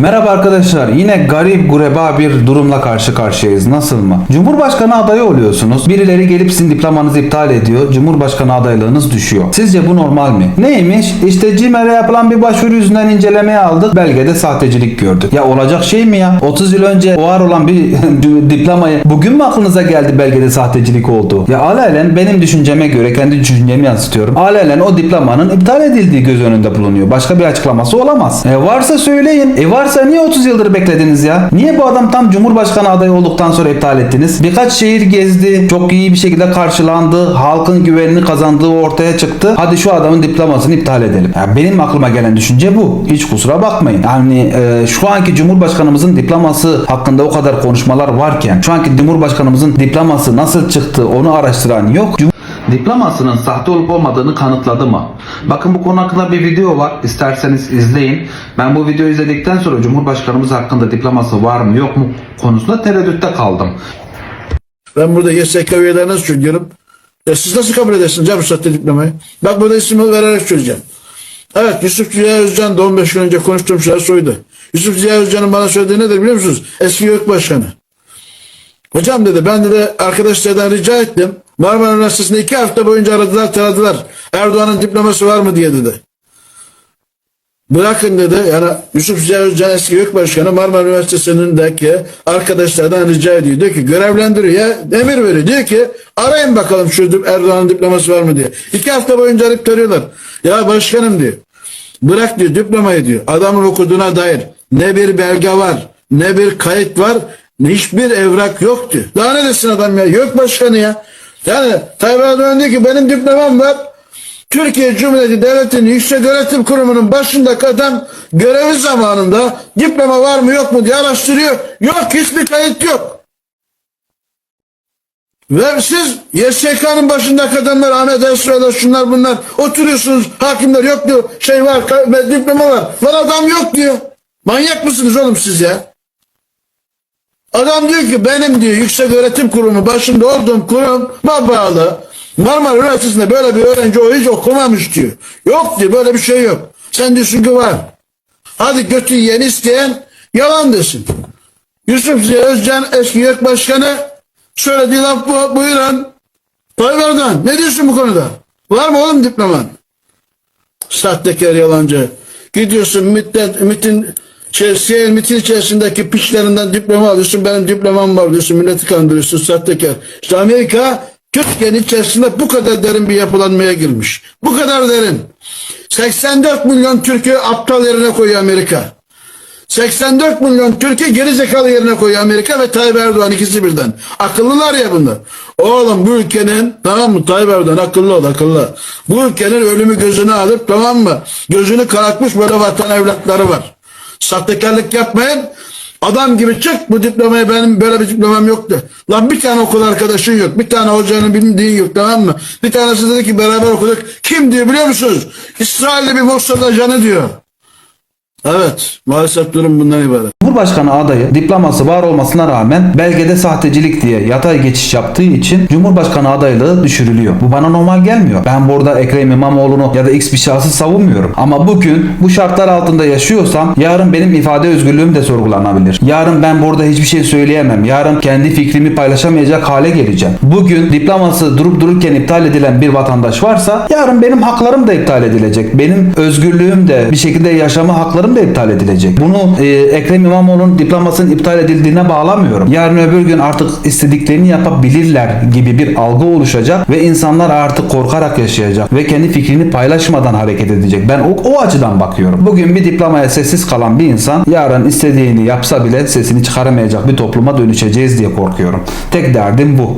Merhaba arkadaşlar. Yine garip gureba bir durumla karşı karşıyayız. Nasıl mı? Cumhurbaşkanı adayı oluyorsunuz. Birileri gelip sizin diplomanızı iptal ediyor. Cumhurbaşkanı adaylığınız düşüyor. Sizce bu normal mi? Neymiş? İşte CİMER'e yapılan bir başvuru yüzünden incelemeye aldık. Belgede sahtecilik gördük. Ya olacak şey mi ya? 30 yıl önce var olan bir diplomayı bugün mü aklınıza geldi belgede sahtecilik oldu? Ya alelen benim düşünceme göre kendi düşüncemi yansıtıyorum. Alelen o diplomanın iptal edildiği göz önünde bulunuyor. Başka bir açıklaması olamaz. E varsa söyleyin. E varsa niye 30 yıldır beklediniz ya? Niye bu adam tam Cumhurbaşkanı adayı olduktan sonra iptal ettiniz? Birkaç şehir gezdi. Çok iyi bir şekilde karşılandı. Halkın güvenini kazandığı ortaya çıktı. Hadi şu adamın diplomasını iptal edelim. Ya benim aklıma gelen düşünce bu. Hiç kusura bakmayın. Yani e, şu anki Cumhurbaşkanımızın diploması hakkında o kadar konuşmalar varken şu anki Cumhurbaşkanımızın diploması nasıl çıktı onu araştıran yok. Cum- Diplomasının sahte olup olmadığını kanıtladı mı? Bakın bu konu hakkında bir video var. İsterseniz izleyin. Ben bu videoyu izledikten sonra Cumhurbaşkanımız hakkında diploması var mı yok mu konusunda tereddütte kaldım. Ben burada YSK üyelerine söylüyorum. Ya siz nasıl kabul edersiniz bu sahte diplomayı? Bak burada ismi vererek söyleyeceğim. Evet Yusuf Ziya Özcan da 15 gün önce konuştuğum şeyler soydu. Yusuf Ziya Özcan'ın bana söylediği nedir biliyor musunuz? Eski YÖK Başkanı. Hocam dedi ben de arkadaşlardan rica ettim. Marmara Üniversitesi'nde iki hafta boyunca aradılar taradılar. Erdoğan'ın diploması var mı diye dedi. Bırakın dedi yani Yusuf Ziya Özcan eski YÖK Başkanı Marmara Üniversitesi'ndeki arkadaşlardan rica ediyor. Diyor ki görevlendiriyor ya emir veriyor. Diyor ki arayın bakalım şu Erdoğan'ın diploması var mı diye. İki hafta boyunca arayıp tarıyorlar. Ya başkanım diyor. Bırak diyor diplomayı diyor. Adamın okuduğuna dair ne bir belge var ne bir kayıt var hiçbir evrak yok diyor. Daha ne desin adam ya? YÖK Başkanı ya. Yani Tayyip Erdoğan diyor ki benim diplomam var. Türkiye Cumhuriyeti Devleti'nin Yüksek Öğretim Kurumu'nun başındaki adam görevi zamanında diploma var mı yok mu diye araştırıyor. Yok hiçbir kayıt yok. Ve siz YSK'nın başındaki adamlar Ahmet Esra'da şunlar bunlar oturuyorsunuz hakimler yok diyor şey var diploma var. Lan adam yok diyor. Manyak mısınız oğlum siz ya? Adam diyor ki benim diyor yüksek öğretim kurumu başında olduğum kuruma bağlı Marmara Üniversitesi'nde böyle bir öğrenci o hiç okumamış diyor. Yok diyor böyle bir şey yok. Sen diyorsun ki var. Hadi götü yeni isteyen yalan desin. Yusuf Ziya Özcan eski YÖK Başkanı söylediği laf bu. Buyurun. Tayyip Erdoğan ne diyorsun bu konuda? Var mı oğlum diploman? Sahtekar yalancı. Gidiyorsun MIT'ten, MIT'in şey, MIT'in içerisindeki piçlerinden diploma alıyorsun. Benim diplomam var diyorsun. Milleti kandırıyorsun. Sahtekar. İşte Amerika Türkiye'nin içerisinde bu kadar derin bir yapılanmaya girmiş. Bu kadar derin. 84 milyon Türk'ü aptal yerine koyuyor Amerika. 84 milyon Türkiye geri zekalı yerine koyuyor Amerika ve Tayyip Erdoğan ikisi birden. Akıllılar ya bunlar. Oğlum bu ülkenin tamam mı Tayyip Erdoğan akıllı ol akıllı. Bu ülkenin ölümü gözüne alıp tamam mı gözünü karartmış böyle vatan evlatları var. Sahtekarlık yapmayın. Adam gibi çık bu diplomayı benim böyle bir diplomam yoktu. Lan bir tane okul arkadaşın yok. Bir tane hocanın bildiğin yok tamam mı? Bir tanesi dedi ki beraber okuduk. Kim diyor biliyor musunuz? İsrail'de bir Mossad ajanı diyor. Evet maalesef durum bundan ibaret. Cumhurbaşkanı adayı diploması var olmasına rağmen belgede sahtecilik diye yatay geçiş yaptığı için Cumhurbaşkanı adaylığı düşürülüyor. Bu bana normal gelmiyor. Ben burada Ekrem İmamoğlu'nu ya da X bir şahsı savunmuyorum. Ama bugün bu şartlar altında yaşıyorsam yarın benim ifade özgürlüğüm de sorgulanabilir. Yarın ben burada hiçbir şey söyleyemem. Yarın kendi fikrimi paylaşamayacak hale geleceğim. Bugün diploması durup dururken iptal edilen bir vatandaş varsa yarın benim haklarım da iptal edilecek. Benim özgürlüğüm de bir şekilde yaşama haklarım da iptal edilecek. Bunu e, Ekrem İmamoğlu'nun diplomasının iptal edildiğine bağlamıyorum. Yarın öbür gün artık istediklerini yapabilirler gibi bir algı oluşacak ve insanlar artık korkarak yaşayacak ve kendi fikrini paylaşmadan hareket edecek. Ben o, o açıdan bakıyorum. Bugün bir diplomaya sessiz kalan bir insan yarın istediğini yapsa bile sesini çıkaramayacak bir topluma dönüşeceğiz diye korkuyorum. Tek derdim bu.